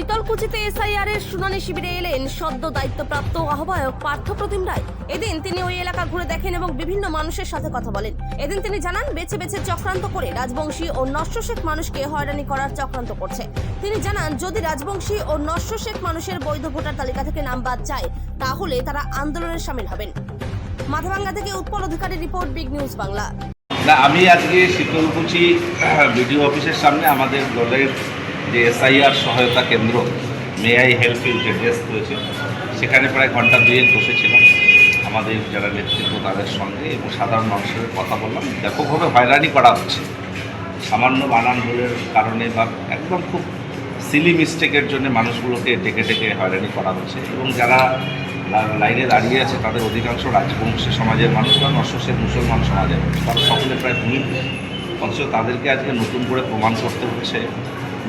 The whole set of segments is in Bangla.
শীতলকুচিতে এসআইআর এর শুনানি শিবিরে এলেন সদ্য দায়িত্বপ্রাপ্ত আহ্বায়ক পার্থপ্রতিম রায়। এদিন তিনি ওই এলাকা ঘুরে দেখেন এবং বিভিন্ন মানুষের সাথে কথা বলেন। এদিন তিনি জানান, বেছে বেছে চক্রান্ত করে রাজবংশী ও নস্য শেখ মানুষকে হয়রানি করার চক্রান্ত করছে। তিনি জানান, যদি রাজবংশী ও নস্য শেখ মানুষের বৈধ ভোটার তালিকা থেকে নাম বাদ যায়, তাহলে তারা আন্দোলনে সামিল হবেন। মাথাভাঙ্গা থেকে Utpal Adhikari report, big news Bangla. না, আমি আজকে শীতলকুচি বিডিও অফিসের সামনে আমাদের দলের যে এসআইআর সহায়তা কেন্দ্র মে আই হেল্প যে ডেস্ক হয়েছে সেখানে প্রায় ঘণ্টা দুয়েক বসেছিলাম। আমাদের যারা নেতৃত্ব তাদের সঙ্গে এবং সাধারণ মানুষের কথা বললাম। ব্যাপকভাবে হয়রানি করা হচ্ছে। সামান্য বানান কারণে বা একদম খুব সিলি মিস্টেকের জন্য মানুষগুলোকে ডেকে ডেকে হয়রানি করা হচ্ছে। এবং যারা লাইনে দাঁড়িয়ে আছে, তাদের অধিকাংশ রাজবংশী সমাজের মানুষ বা নশ্বসের মুসলমান সমাজের মানুষ। তারা সকলে প্রায় ভূমি অথচ তাদেরকে আজকে নতুন করে প্রমাণ করতে হচ্ছে।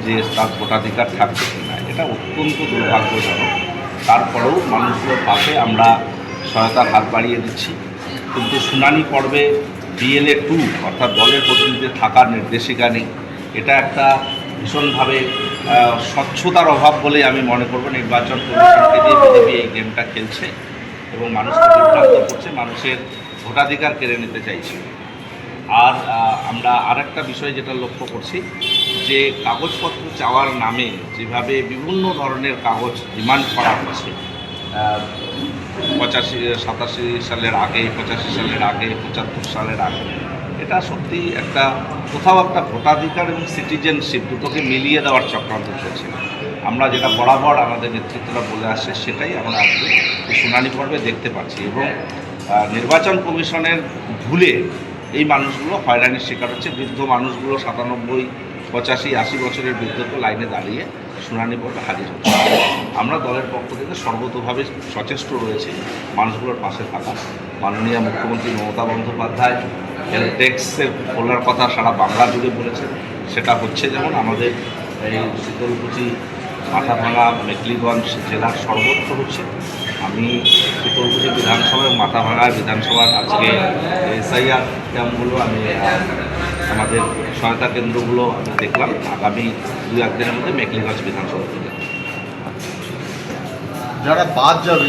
যে তার ভোটাধিকার থাকবে কিনা এটা অত্যন্ত দুর্ভাগ্যজনক। তারপরেও মানুষগুলোর পাশে আমরা সহায়তার হাত বাড়িয়ে দিচ্ছি। কিন্তু শুনানি পর্বে বিএলএ টু, অর্থাৎ দলের প্রতিনিধিদের থাকার নির্দেশিকা নেই। এটা একটা ভীষণভাবে স্বচ্ছতার অভাব বলে আমি মনে করব। নির্বাচন কমিশনকে দিয়ে বিজেপি এই গেমটা খেলছে এবং মানুষকে বিভ্রান্ত করছে, মানুষের ভোটাধিকার কেড়ে নিতে চাইছে। আর আমরা আরেকটা বিষয় যেটা লক্ষ্য করছি যে কাগজপত্র চাওয়ার নামে যেভাবে বিভিন্ন ধরনের কাগজ ডিমান্ড করা হচ্ছে পঁচাশি, সাতাশি সালের আগে, পঁচাশি সালের আগে, পঁচাত্তর সালের আগে, এটা সত্যি একটা, কোথাও একটা ভোটাধিকার এবং সিটিজেনশিপ দুটোকে মিলিয়ে দেওয়ার চক্রান্ত চলছে। আমরা যেটা বরাবর আমাদের নেতৃত্বরা বলে আসছে, সেটাই আমরা আজকে শুনানি পর্বে দেখতে পাচ্ছি এবং নির্বাচন কমিশনের ভুলে এই মানুষগুলো হয়রানির শিকার হচ্ছে। বৃদ্ধ মানুষগুলো সাতানব্বই পঁচাশি, আশি বছরের বৃদ্ধকে লাইনে দাঁড়িয়ে শুনানি পর্বে হাজির হচ্ছে। আমরা দলের পক্ষ থেকে সর্বতোভাবে সচেষ্ট রয়েছে মানুষগুলোর পাশে থাকা। মাননীয় মুখ্যমন্ত্রী মমতা বন্দ্যোপাধ্যায় হেলথ ট্যাক্সের খোলার কথা সারা বাংলা জুড়ে বলেছেন। সেটা হচ্ছে যেমন আমাদের এই শীতলকুচি মাথাভাঙা মেকলিগঞ্জ জেলার সর্বত্র হচ্ছে। আমি উত্তরপ্রদেশ বিধানসভা এবং মাথাভাঙা বিধানসভার আজকে এসআইআর ক্যাম্পগুলো আমি আমাদের সহায়তা কেন্দ্রগুলো আমি দেখলাম। আগামী দু একদিনের মধ্যে মেকলিগঞ্জ বিধানসভা যারা বাদ যাবে